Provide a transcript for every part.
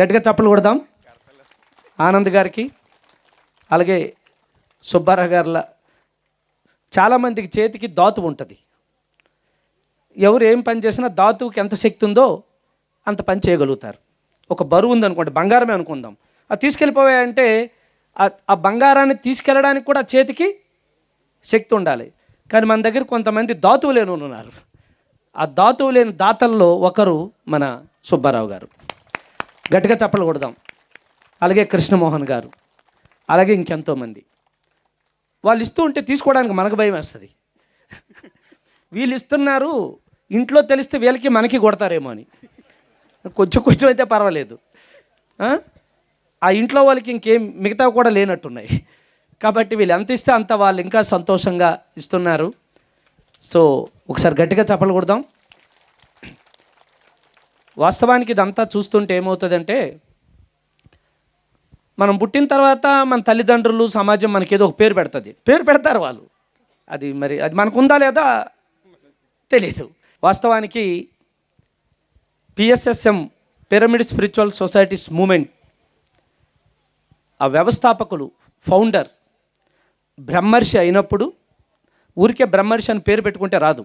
గట్టిగా చప్పలు కొడదాం. ఆనంద్ గారికి అలాగే సుబ్బారావు గారిలా చాలామందికి చేతికి దాతు ఉంటుంది. ఎవరు ఏం పని చేసినా ధాతువుకి ఎంత శక్తి ఉందో అంత పని చేయగలుగుతారు. ఒక బరువు ఉందనుకోండి బంగారమే అనుకుందాం. అది తీసుకెళ్ళిపోయాయంటే ఆ- ఆ బంగారాన్ని తీసుకెళ్ళడానికి కూడా చేతికి శక్తి ఉండాలి. కానీ మన దగ్గర కొంతమంది దాతువు లేని ఉన్నారు ఆ దాతువు లేని దాతల్లో ఒకరు మన సుబ్బారావు గారు. గట్టిగా చప్పలు కొడదాం. అలాగే కృష్ణమోహన్ గారు అలాగే ఇంకెంతోమంది వాళ్ళు ఇస్తూ ఉంటే తీసుకోవడానికి మనకు భయం వేస్తుంది. వీళ్ళు ఇస్తున్నారు ఇంట్లో తెలిస్తే వీళ్ళకి మనకి కొడతారేమో అని. కొంచెం కొంచెం అయితే పర్వాలేదు. ఆ? ఇంట్లో వాళ్ళకి ఇంకేం మిగతా కూడా లేనట్టున్నాయి. కాబట్టి వీళ్ళు ఎంత ఇస్తే అంత వాళ్ళు ఇంకా సంతోషంగా ఇస్తున్నారు. సో ఒకసారి గట్టిగా చప్పలు కొడదాం. వాస్తవానికి ఇదంతా చూస్తుంటే ఏమవుతుందంటే మనం పుట్టిన తర్వాత మన తల్లిదండ్రులు సమాజం మనకి ఏదో ఒక పేరు పెడుతుంది. పేరు పెడతారు వాళ్ళు. అది మరి అది మనకు ఉందా లేదా తెలియదు వాస్తవానికి PSSM pyramid spiritual societies movement ఆ వ్యవస్థాపకులు ఫౌండర్ బ్రహ్మర్షి అయినప్పుడు ఊరికే బ్రహ్మర్షి అని పేరు పెట్టుకుంటే రాదు.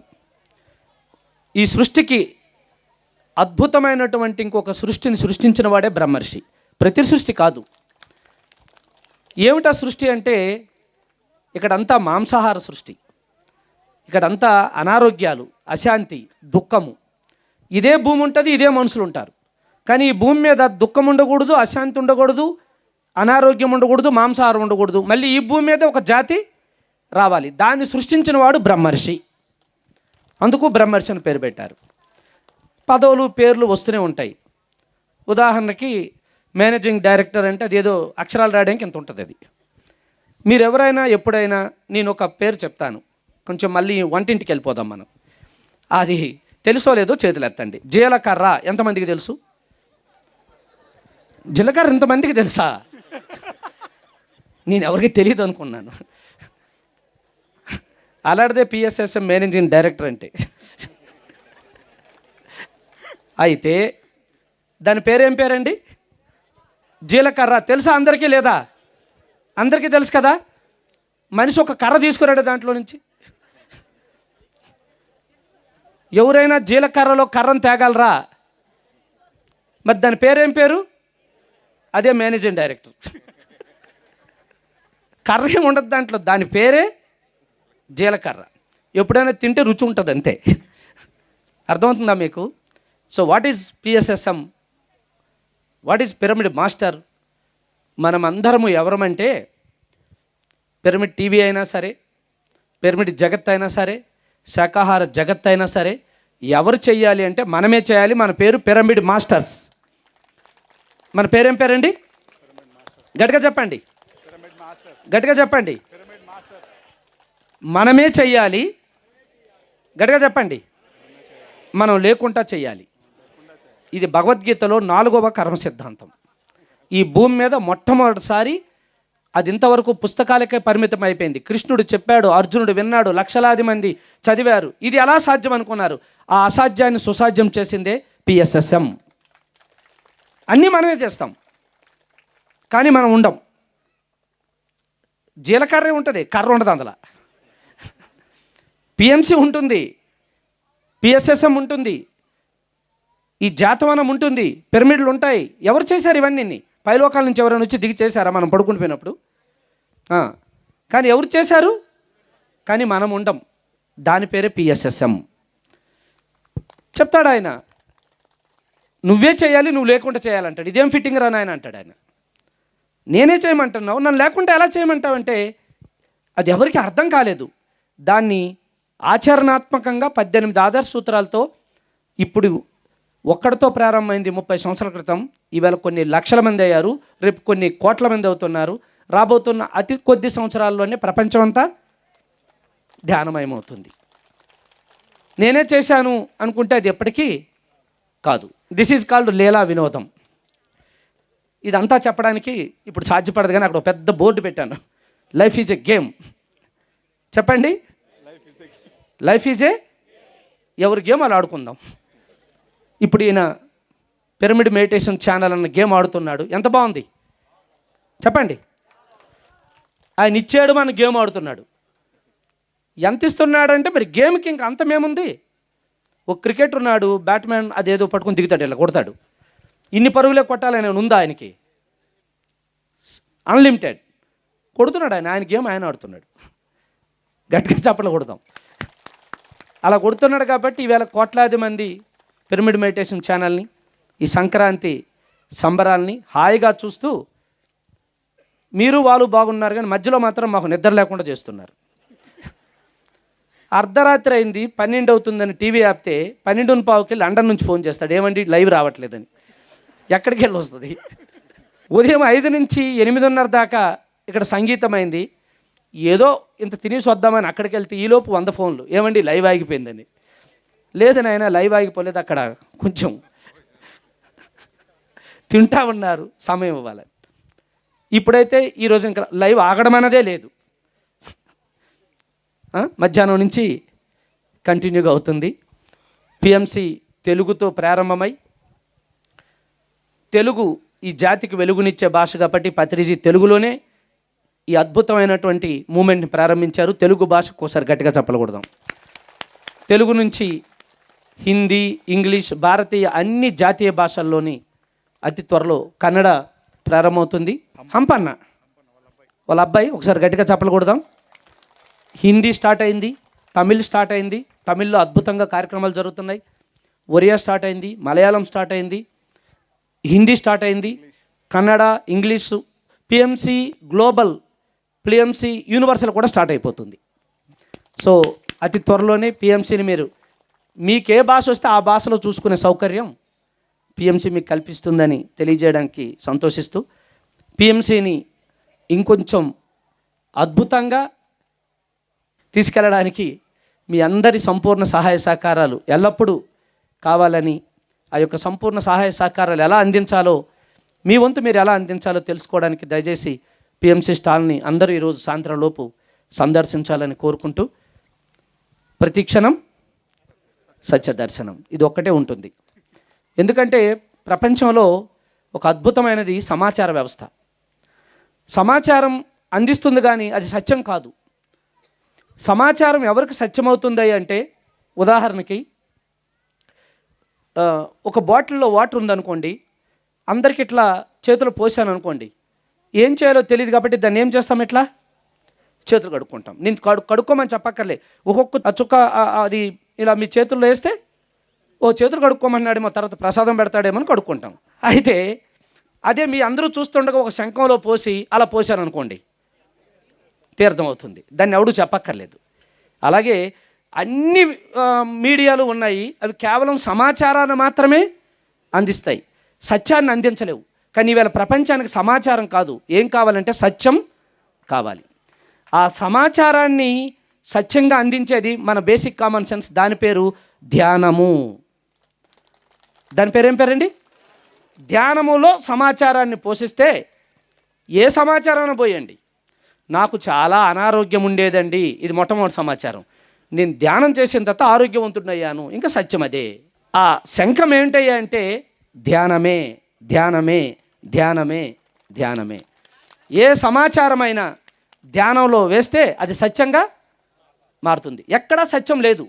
ఈ సృష్టికి అద్భుతమైనటువంటి ఇంకొక సృష్టిని సృష్టించిన వాడే బ్రహ్మర్షి. ప్రతి సృష్టి కాదు. ఏమిటా సృష్టి అంటే ఇక్కడంతా మాంసాహార సృష్టి. ఇక్కడంతా అనారోగ్యాలు అశాంతి దుఃఖము. ఇదే భూమి ఉంటుంది ఇదే మనుషులు ఉంటారు. కానీ ఈ భూమి మీద దుఃఖం ఉండకూడదు అశాంతి ఉండకూడదు అనారోగ్యం ఉండకూడదు మాంసాహారం ఉండకూడదు. మళ్ళీ ఈ భూమి మీద ఒక జాతి రావాలి. దాన్ని సృష్టించిన వాడు బ్రహ్మర్షి. అందుకు బ్రహ్మర్షి అని పేరు పెట్టారు. పదవులు పేర్లు వస్తూనే ఉంటాయి. ఉదాహరణకి మేనేజింగ్ డైరెక్టర్ అంటే అది ఏదో అక్షరాలు రాయడానికి ఇంత ఉంటుంది అది. మీరు ఎవరైనా ఎప్పుడైనా నేను ఒక పేరు చెప్తాను. కొంచెం మళ్ళీ వంటింటికి వెళ్ళిపోదాం మనం. అది తెలుసో లేదో చేతులు ఎత్తండి. జీలకర్ర ఎంతమందికి తెలుసు? జీలకర్ర ఇంతమందికి తెలుసా? నేను ఎవరికి తెలియదు అనుకున్నాను. అలాడితే పిఎస్ఎస్ఎం మేనేజింగ్ డైరెక్టర్ అంటే. అయితే దాని పేరేం పేరండి? జీలకర్ర. తెలుసా అందరికీ లేదా? అందరికీ తెలుసు కదా? మనిషి ఒక కర్ర తీసుకురాడు దాంట్లో నుంచి. ఎవరైనా జీలకర్రలో కర్రను తేగలరా? మరి దాని పేరేం పేరు? అదే మేనేజింగ్ డైరెక్టర్. కర్ర ఏం ఉండదు దాంట్లో. దాని పేరే జీలకర్ర. ఎప్పుడైనా తింటే రుచి ఉంటుంది అంతే. అర్థమవుతుందా మీకు? So what is PSSM what is pyramid master మనం అందరము ఎవరమంటే పిరమిడ్ టీవీ అయినా సరే పిరమిడ్ జగత్ అయినా సరే శాకాహార జగత్ అయినా సరే ఎవరు చేయాలి అంటే మనమే చేయాలి. మన పేరు పిరమిడ్ మాస్టర్స్ మన పేరేం పేరండి? గట్టిగా చెప్పండి. గట్టిగా చెప్పండి. మనమే చెయ్యాలి. గట్టిగా చెప్పండి. మనం లేకుండా చెయ్యాలి. ఇది భగవద్గీతలో నాలుగవ కర్మ సిద్ధాంతం ఈ భూమి మీద మొట్టమొదటిసారి అది ఇంతవరకు పుస్తకాలకే పరిమితం అయిపోయింది కృష్ణుడు చెప్పాడు అర్జునుడు విన్నాడు లక్షలాది మంది చదివారు. ఇది ఎలా సాధ్యం అనుకున్నారు? ఆ అసాధ్యాన్ని సుసాధ్యం చేసిందే పిఎస్ఎస్ఎం అన్నీ మనమే చేస్తాం. కానీ మనం ఉండం. జీలకర్రే ఉంటుంది కర్ర ఉండదు అందులో. పిఎంసి ఉంటుంది పిఎస్ఎస్ఎం ఉంటుంది ఈ జాతవనం ఉంటుంది పిరమిడ్లు ఉంటాయి. ఎవరు చేశారు ఇవన్నీ పైలోకాల నుంచి ఎవరైనా వచ్చి దిగి చేశారా? మనం పడుకుని పోయినప్పుడు. కానీ ఎవరు చేశారు? కానీ మనం ఉండం. దాని పేరే పిఎస్ఎస్ఎం చెప్తాడు ఆయన నువ్వే చేయాలి నువ్వు లేకుండా చేయాలంటాడు. ఇదేం ఫిట్టింగ్ రాని ఆయన అంటాడు ఆయన నేనే చేయమంటున్నావు. నన్ను లేకుండా ఎలా చేయమంటావంటే అది ఎవరికి అర్థం కాలేదు. దాన్ని ఆచరణాత్మకంగా పద్దెనిమిది ఆదర్శ సూత్రాలతో ఇప్పుడు ఒక్కడితో ప్రారంభమైంది ముప్పై సంవత్సరాల క్రితం. ఈవేళ కొన్ని లక్షల మంది అయ్యారు. రేపు కొన్ని కోట్ల మంది అవుతున్నారు. రాబోతున్న అతి కొద్ది సంవత్సరాల్లోనే ప్రపంచం అంతా ధ్యానమయమవుతుంది. నేనే చేశాను అనుకుంటే అది ఎప్పటికీ కాదు. దిస్ ఈజ్ కాల్డ్ లీలా వినోదం. ఇదంతా చెప్పడానికి ఇప్పుడు సాధ్యపడదు కానీ అక్కడ ఒక పెద్ద బోర్డు పెట్టాను. లైఫ్ ఈజ్ ఎ గేమ్ చెప్పండి. లైఫ్ ఈజ్ ఏ ఎవరి గేమ్ అలా ఆడుకుందాం. ఇప్పుడు ఈయన పిరమిడ్ మెడిటేషన్ ఛానల్ అన్న గేమ్ ఆడుతున్నాడు. ఎంత బాగుంది? చెప్పండి. ఆయన ఇచ్చాడు మన గేమ్ ఆడుతున్నాడు. ఎంత ఇస్తున్నాడంటే మరి గేమ్కి ఇంక అంతమేముంది ఒక క్రికెట్ ఉన్నాడు బ్యాట్మెన్ అదేదో పట్టుకుని దిగుతాడు ఇలా కొడతాడు. ఇన్ని పరుగులే కొట్టాలని ఉందా ఆయనకి? అన్లిమిటెడ్ కొడుతున్నాడు ఆయన ఆయన గేమ్ ఆయన ఆడుతున్నాడు. గట్టిగా చప్పట్లు కొడతాం అలా కొడుతున్నాడు కాబట్టి ఈవేళ కోట్లాది మంది పిరమిడ్ మెడిటేషన్ ఛానల్ని ఈ సంక్రాంతి సంబరాల్ని హాయిగా చూస్తూ మీరు వాళ్ళు బాగున్నారు కానీ మధ్యలో మాత్రం మాకు నిద్ర లేకుండా చేస్తున్నారు. అర్ధరాత్రి అయింది పన్నెండు అవుతుందని టీవీ ఆపితే పన్నెండున్న పావుకి లండన్ నుంచి ఫోన్ చేస్తాడు ఏమండి లైవ్ రావట్లేదని. ఎక్కడికి వెళ్ళి వస్తుంది? ఉదయం ఐదు నుంచి ఎనిమిదిన్నర దాకా ఇక్కడ సంగీతం అయింది ఏదో ఇంత తినేసి వద్దామని అక్కడికి వెళ్తే ఈలోపు వంద ఫోన్లు ఏమండి లైవ్ ఆగిపోయిందని. లేదు నాయన లైవ్ ఆగిపోలేదు అక్కడ కొంచెం. తింటా ఉన్నారు సమయం ఇవ్వాలి. ఇప్పుడైతే ఈరోజు ఇంకా లైవ్ ఆగడం అన్నదే లేదు. మధ్యాహ్నం నుంచి కంటిన్యూగా అవుతుంది. పిఎంసి తెలుగుతో ప్రారంభమై తెలుగు ఈ జాతికి వెలుగునిచ్చే భాష కాబట్టి పత్రిజీ తెలుగులోనే ఈ అద్భుతమైనటువంటి మూమెంట్ని ప్రారంభించారు. తెలుగు భాషకు ఒకసారి గట్టిగా చెప్పకూడదాం తెలుగు నుంచి హిందీ ఇంగ్లీష్ భారతీయ అన్ని జాతీయ భాషల్లోని అతి త్వరలో కన్నడ ప్రారంభమవుతుంది. హంపన్న వాళ్ళ అబ్బాయి ఒకసారి గట్టిగా చెప్పలు కొడదాం. హిందీ స్టార్ట్ అయింది తమిళ్ స్టార్ట్ అయింది తమిళ్ళో అద్భుతంగా కార్యక్రమాలు జరుగుతున్నాయి. ఒరియా స్టార్ట్ అయింది మలయాళం స్టార్ట్ అయింది హిందీ స్టార్ట్ అయింది Kannada English PMC global PMC universal కూడా స్టార్ట్ అయిపోతుంది. సో అతి త్వరలోనే పిఎంసిని మీరు మీకు ఏ భాష వస్తే ఆ భాషలో చూసుకునే సౌకర్యం పిఎంసి మీకు కల్పిస్తుందని తెలియజేయడానికి సంతోషిస్తూ పిఎంసిని ఇంకొంచెం అద్భుతంగా తీసుకెళ్ళడానికి మీ అందరి సంపూర్ణ సహాయ సహకారాలు ఎల్లప్పుడూ కావాలని ఆ యొక్క సంపూర్ణ సహాయ సహకారాలు ఎలా అందించాలో మీ వంతు మీరు ఎలా అందించాలో తెలుసుకోవడానికి దయచేసి పిఎంసి స్టాల్ని అందరూ ఈరోజు సాయంత్రం లోపు సందర్శించాలని కోరుకుంటూ ప్రతి క్షణం సత్య దర్శనం ఇది ఒక్కటే ఉంటుంది. ఎందుకంటే ప్రపంచంలో ఒక అద్భుతమైనది సమాచార వ్యవస్థ. సమాచారం అందిస్తుంది కానీ అది సత్యం కాదు. సమాచారం ఎవరికి సత్యమవుతుంది అంటే ఉదాహరణకి ఒక బాటిల్లో వాటర్ ఉందనుకోండి అందరికి ఇట్లా చేతులు పోసాను అనుకోండి ఏం చేయాలో తెలియదు కాబట్టి దాన్ని ఏం చేస్తాం ఇట్లా? చేతులు కడుక్కుంటాం. నేను కడు కడుక్కోమని చెప్పక్కర్లే. ఒక్కొక్క చుక్క అది ఇలా మీ చేతుల్లో వేస్తే ఓ చేతులు కడుక్కోమన్నాడేమో తర్వాత ప్రసాదం పెడతాడేమో అని కడుక్కుంటాం. అయితే అదే మీ అందరూ చూస్తుండగా ఒక శంఖంలో పోసి అలా పోసాను అనుకోండి తీర్థం అవుతుంది దాన్ని ఎవడు చెప్పక్కర్లేదు. అలాగే అన్ని మీడియాలు ఉన్నాయి అవి కేవలం సమాచారాన్ని మాత్రమే అందిస్తాయి. సత్యాన్ని అందించలేవు. కానీ ఈవేళ ప్రపంచానికి సమాచారం కాదు. ఏం కావాలంటే సత్యం కావాలి. ఆ సమాచారాన్ని సత్యంగా అందించేది మన బేసిక్ కామన్ సెన్స్ దాని పేరు ధ్యానము. దాని పేరు ఏం పేరండి? ధ్యానములో సమాచారాన్ని పోషిస్తే ఏ సమాచారాన్ని పోయండి? నాకు చాలా అనారోగ్యం ఉండేదండి. ఇది మొట్టమొదటి సమాచారం. నేను ధ్యానం చేసిన తర్వాత ఆరోగ్యవంతుడయ్యాను ఇంకా సత్యం అదే. ఆ శంఖం ఏమిటయ్యా అంటే ధ్యానమే ధ్యానమే ధ్యానమే ధ్యానమే. ఏ సమాచారమైనా ధ్యానంలో వేస్తే అది సత్యంగా మారుతుంది. ఎక్కడా సత్యం లేదు.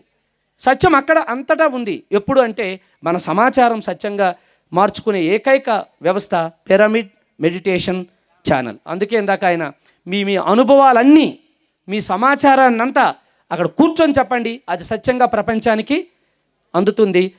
సత్యం అక్కడ అంతటా ఉంది. ఎప్పుడు అంటే మన సమాచారం సత్యంగా మార్చుకునే ఏకైక వ్యవస్థ పిరమిడ్ మెడిటేషన్ ఛానల్. అందుకే ఇందాక ఆయన మీ మీ అనుభవాలన్నీ మీ సమాచారాన్నంతా అక్కడ కూర్చొని చెప్పండి. అది సత్యంగా ప్రపంచానికి అందుతుంది.